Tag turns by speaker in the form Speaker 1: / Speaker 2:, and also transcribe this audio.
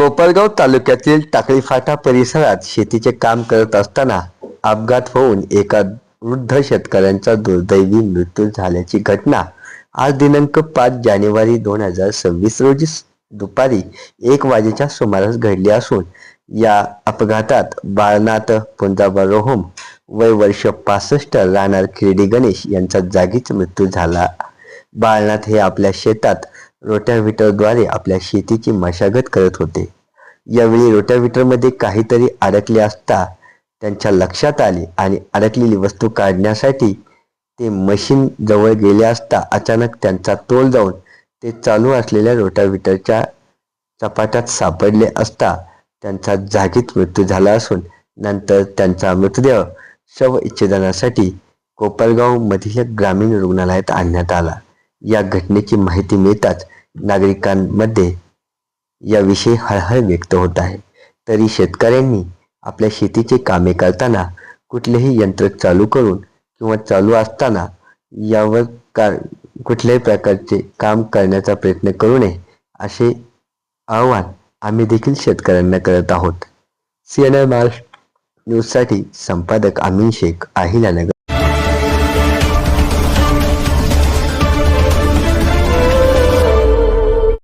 Speaker 1: कोपरगाव तालुक्यातील टाकळी फाटा परिसरात शेतीचे काम करत असताना अपघात होऊन एका वृद्ध शेतकऱ्यांचा दुर्दैवी मृत्यू झाल्याची घटना आज दिनांक पाच जानेवारी दोन हजार सव्वीस रोजी दुपारी एक वाजेच्या सुमारास घडली असून या अपघातात बाळनाथ पुंजाबा रोहम वय वर्ष पासष्ट राहणार खिरडी गणेश यांचा जागीच मृत्यू झाला. बाळनाथ हे आपल्या शेतात रोटॅव्हिटरद्वारे आपल्या शेतीची मशागत करत होते. यावेळी रोटाव्हिटरमध्ये काहीतरी अडकले असता त्यांच्या लक्षात आले आणि अडकलेली वस्तू काढण्यासाठी ते मशीन जवळ गेले असता अचानक त्यांचा तोल जाऊन ते चालू असलेल्या रोटाव्हिटरच्या चपाट्यात सापडले असता त्यांचा जागीच मृत्यू झाला असून नंतर त्यांचा मृतदेह शव इच्छेदनासाठी कोपरगाव मधील ग्रामीण रुग्णालयात आणण्यात आला. या घटनेची माहिती मिळताच नागरिकांमध्ये याविषयी हळहळ व्यक्त होत आहे. तरी शेतकऱ्यांनी आपल्या शेतीचे कामे करताना कुठलेही यंत्र चालू करून किंवा चालू असताना यावर का कुठल्याही प्रकारचे काम करण्याचा प्रयत्न करू नये असे आवाहन आम्ही देखील शेतकऱ्यांना करत आहोत. सी एन आय महाराष्ट्र न्यूजसाठी संपादक अमीन शेख अहिल्यानगर.